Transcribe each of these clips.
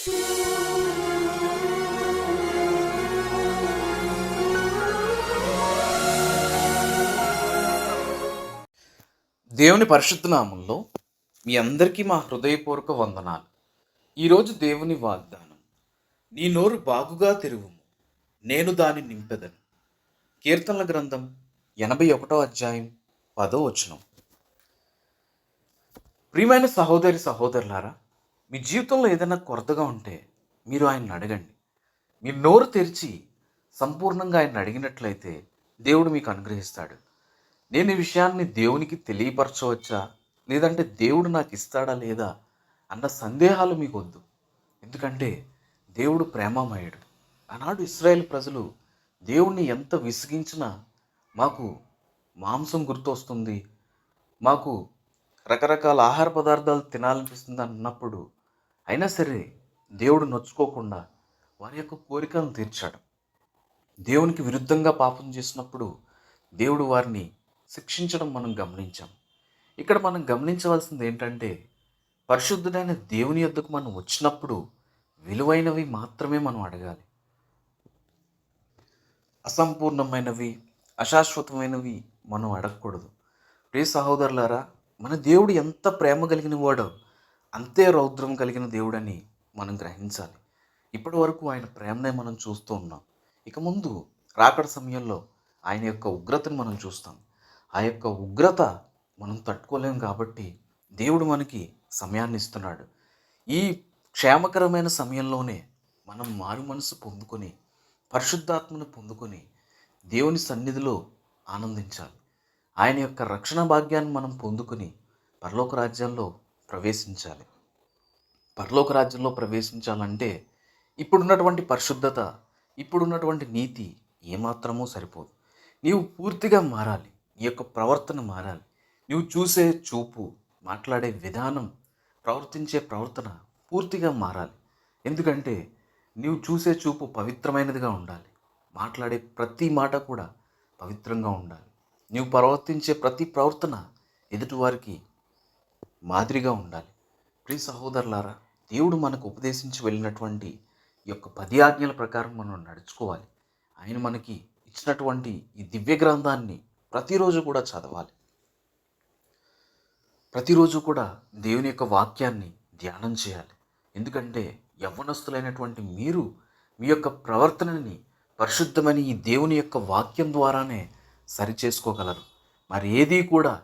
దేవుని పరిశుద్ధనామంలో మీ అందరికీ మా హృదయపూర్వక వందనాలు. ఈరోజు దేవుని వాగ్దానం నీ నోరు బాగుగా తెరువుము నేను దాన్ని నింపెదను. కీర్తనల గ్రంథం ఎనభై ఒకటో అధ్యాయం పదో వచనం. ప్రియమైన సహోదరి సహోదరులారా మీ జీవితంలో ఏదైనా కొరతగా ఉంటే మీరు ఆయన్ని అడగండి. మీ నోరు తెరిచి సంపూర్ణంగా ఆయన అడిగినట్లయితే దేవుడు మీకు అనుగ్రహిస్తాడు. నేను ఈ విషయాన్ని దేవునికి తెలియపరచవచ్చా? లేదంటే దేవుడు నాకు ఇస్తాడా లేదా? అన్న సందేహాలు మీకు వద్దు. ఎందుకంటే దేవుడు ప్రేమమయుడు. ఆనాడు ఇస్రాయేల్ ప్రజలు దేవుణ్ణి ఎంత విసిగించినా మాకు మాంసం గుర్తొస్తుంది. మాకు రకరకాల ఆహార పదార్థాలు తినాలనిపిస్తుంది అన్నప్పుడు అయినా సరే దేవుడు నొచ్చుకోకుండా వారి యొక్క కోరికలను తీర్చాడు. దేవునికి విరుద్ధంగా పాపం చేసినప్పుడు దేవుడు వారిని శిక్షించడం మనం గమనించాం. ఇక్కడ మనం గమనించవలసింది ఏంటంటే పరిశుద్ధుడైన దేవుని యొద్దకు మనం వచ్చినప్పుడు విలువైనవి మాత్రమే మనం అడగాలి. అసంపూర్ణమైనవి అశాశ్వతమైనవి మనం అడగకూడదు. ప్రియ సహోదరులారా మన దేవుడు ఎంత ప్రేమ కలిగిన వాడో అంతే రౌద్రం కలిగిన దేవుడని మనం గ్రహించాలి. ఇప్పటి వరకు ఆయన ప్రేమనే మనం చూస్తూ ఉన్నాం. ఇక ముందు రాకడ సమయంలో ఆయన యొక్క ఉగ్రతను మనం చూస్తాం. ఆ యొక్క ఉగ్రత మనం తట్టుకోలేం కాబట్టి దేవుడు మనకి సమయాన్ని ఇస్తున్నాడు. ఈ క్షేమకరమైన సమయంలోనే మనం మారు మనసు పొందుకొని పరిశుద్ధాత్మను పొందుకొని దేవుని సన్నిధిలో ఆనందించాలి. ఆయన యొక్క రక్షణ భాగ్యాన్ని మనం పొందుకొని పరలోక రాజ్యాల్లో ప్రవేశించాలి. పరలోక రాజ్యంలో ప్రవేశించాలంటే ఇప్పుడున్నటువంటి పరిశుద్ధత ఇప్పుడున్నటువంటి నీతి ఏమాత్రమూ సరిపోదు. నీవు పూర్తిగా మారాలి. నీ యొక్క ప్రవర్తన మారాలి. నువ్వు చూసే చూపు మాట్లాడే విధానం ప్రవర్తించే ప్రవర్తన పూర్తిగా మారాలి. ఎందుకంటే నీవు చూసే చూపు పవిత్రమైనదిగా ఉండాలి. మాట్లాడే ప్రతి మాట కూడా పవిత్రంగా ఉండాలి. నీవు ప్రవర్తించే ప్రతి ప్రవర్తన ఎదుటివారికి మాదిరిగా ఉండాలి. ప్రియ సహోదరులారా దేవుడు మనకు ఉపదేశించి వెళ్ళినటువంటి ఈ యొక్క పది ఆజ్ఞల ప్రకారం మనం నడుచుకోవాలి. ఆయన మనకి ఇచ్చినటువంటి ఈ దివ్య గ్రంథాన్ని ప్రతిరోజు కూడా చదవాలి. ప్రతిరోజు కూడా దేవుని యొక్క వాక్యాన్ని ధ్యానం చేయాలి. ఎందుకంటే యవ్వనస్తులైనటువంటి మీరు మీ యొక్క ప్రవర్తనని పరిశుద్ధమని ఈ దేవుని యొక్క వాక్యం ద్వారానే సరిచేసుకోగలరు. మరి ఏదీ కూడా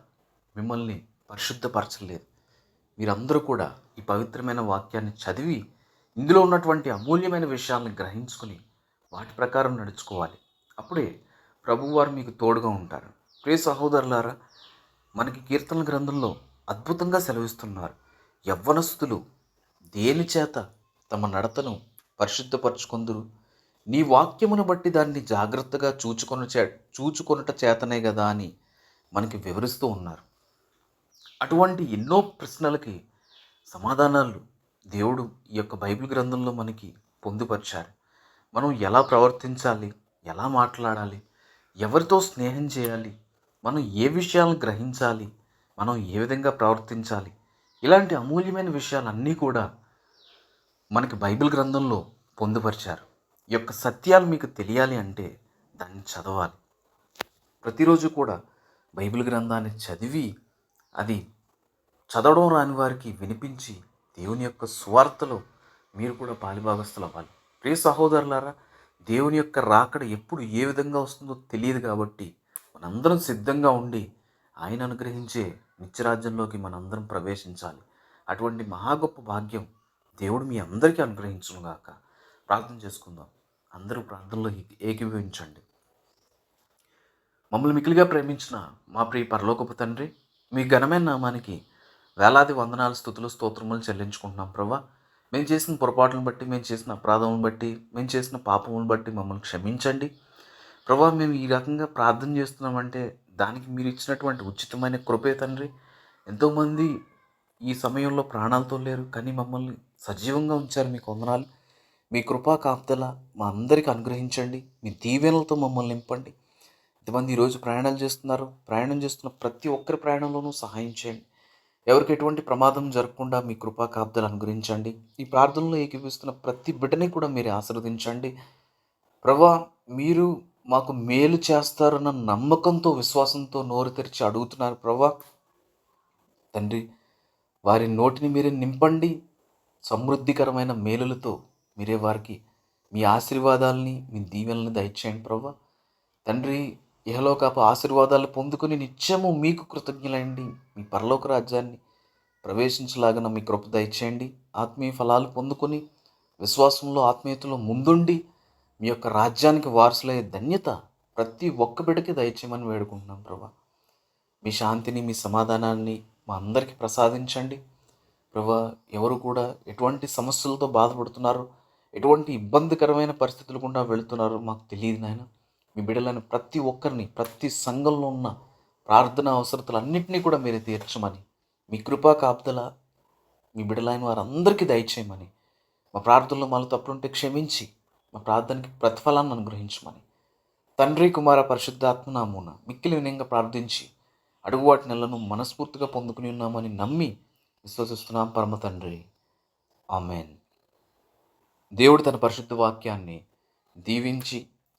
మిమ్మల్ని పరిశుద్ధపరచలేదు. మీరందరూ కూడా ఈ పవిత్రమైన వాక్యాన్ని చదివి ఇందులో ఉన్నటువంటి అమూల్యమైన విషయాలను గ్రహించుకుని వాటి ప్రకారం నడుచుకోవాలి. అప్పుడే ప్రభువారు మీకు తోడుగా ఉంటారు. ప్రియ సహోదరులారా మనకి కీర్తన గ్రంథంలో అద్భుతంగా సెలవిస్తున్నారు. యవ్వనస్తులు దేని చేత తమ నడతను పరిశుద్ధపరచుకుందరు? నీ వాక్యమును బట్టి దాన్ని జాగ్రత్తగా చూచుకొన చే చూచుకొనుట చేతనే కదా అని మనకి వివరిస్తూ ఉన్నారు. అటువంటి ఎన్నో ప్రశ్నలకి సమాధానాలు దేవుడు ఈ యొక్క బైబిల్ గ్రంథంలో మనకి పొందుపరిచారు. మనం ఎలా ప్రవర్తించాలి? ఎలా మాట్లాడాలి? ఎవరితో స్నేహం చేయాలి? మనం ఏ విషయాలను గ్రహించాలి? మనం ఏ విధంగా ప్రవర్తించాలి? ఇలాంటి అమూల్యమైన విషయాలన్నీ కూడా మనకి బైబిల్ గ్రంథంలో పొందుపరిచారు. ఈ యొక్క సత్యాలు మీకు తెలియాలి అంటే దాన్ని చదవాలి. ప్రతిరోజు కూడా బైబిల్ గ్రంథాన్ని చదివి అది చదవడం రాని వారికి వినిపించి దేవుని యొక్క సువార్తలో మీరు కూడా పాలిభాగస్తులు అవ్వాలి. ప్రియ సహోదరులారా దేవుని యొక్క రాకడ ఎప్పుడు ఏ విధంగా వస్తుందో తెలియదు కాబట్టి మనందరం సిద్ధంగా ఉండి ఆయన అనుగ్రహించే నిత్యరాజ్యంలోకి మనందరం ప్రవేశించాలి. అటువంటి మహా గొప్ప భాగ్యం దేవుడు మీ అందరికీ అనుగ్రహించుగాక ప్రార్థన చేసుకుందాం. అందరూ ప్రార్థనలో ఏకీభవించండి. మమ్మల్ని మిగిలిగా ప్రేమించిన మా ప్రియ పరలోకపు తండ్రి మీ ఘనమైన నామానికి వేలాది వందనాలు స్థుతులు స్తోత్రములు చెల్లించుకుంటున్నాం ప్రభా. మేము చేసిన పొరపాట్లను బట్టి మేము చేసిన అపరాధములను బట్టి మేము చేసిన పాపములను బట్టి మమ్మల్ని క్షమించండి. ప్రభా మేము ఈ రకంగా ప్రార్థన చేస్తున్నామంటే దానికి మీరు ఇచ్చినటువంటి ఉచితమైన కృపే తండ్రి. ఎంతోమంది ఈ సమయంలో ప్రాణాలతో లేరు కానీ మమ్మల్ని సజీవంగా ఉంచారు మీకు వందనాలు. మీ కృపా కాపుదల మా అందరికీ అనుగ్రహించండి. మీ దీవెనలతో మమ్మల్ని నింపండి. ఎంతమంది ఈరోజు ప్రయాణాలు చేస్తున్నారు. ప్రయాణం చేస్తున్న ప్రతి ఒక్కరి ప్రయాణంలోనూ సహాయం చేయండి. ఎవరికి ఎటువంటి ప్రమాదం జరగకుండా మీ కృపా కాపుదలు అనుగ్రహించండి. ఈ ప్రార్థనలో ఏకీపిస్తున్న ప్రతి బిడ్డని కూడా మీరు ఆశీర్వదించండి. ప్రభా మీరు మాకు మేలు చేస్తారన్న నమ్మకంతో విశ్వాసంతో నోరు తెరిచి అడుగుతున్నారు ప్రభా. తండ్రి వారి నోటిని మీరే నింపండి. సమృద్ధికరమైన మేలులతో మీరే వారికి మీ ఆశీర్వాదాలని మీ దీవెనల్ని దయచేయండి ప్రభా. తండ్రి ఇహలోకపు ఆశీర్వాదాలు పొందుకుని నిత్యము మీకు కృతజ్ఞులండి. మీ పరలోక రాజ్యాన్ని ప్రవేశించలాగిన మీ కృప దయచేయండి. ఆత్మీయ ఫలాలు పొందుకొని విశ్వాసంలో ఆత్మీయతలో ముందుండి మీ యొక్క రాజ్యానికి వారసులయ్యే ధన్యత ప్రతి ఒక్క బిడ్డకి దయచేయమని వేడుకుంటున్నాం ప్రభా. మీ శాంతిని మీ సమాధానాన్ని మా అందరికీ ప్రసాదించండి. ప్రభా ఎవరు కూడా ఎటువంటి సమస్యలతో బాధపడుతున్నారు ఎటువంటి ఇబ్బందికరమైన పరిస్థితులు గుండా వెళుతున్నారో మాకు తెలియదు నాయన. మీ బిడ్డలని ప్రతి ఒక్కరిని ప్రతి సంఘంలో ఉన్న ప్రార్థన అవసరతలన్నింటినీ కూడా మీరు తీర్చమని మీ కృపా కాపుదల మీ బిడ్డలైన వారందరికీ దయచేయమని మా ప్రార్థనలో మాలో తప్పులుంటే క్షమించి మా ప్రార్థనకి ప్రతిఫలాన్ని అనుగ్రహించమని. తండ్రి కుమార పరిశుద్ధాత్మనామూన మిక్కిలి వినయంగా ప్రార్థించి అడుగు వాటి నెలను మనస్ఫూర్తిగా పొందుకుని ఉన్నామని నమ్మి విశ్వసిస్తున్నాం పరమ తండ్రి. ఆమెన్. దేవుడు తన పరిశుద్ధ వాక్యాన్ని దీవించి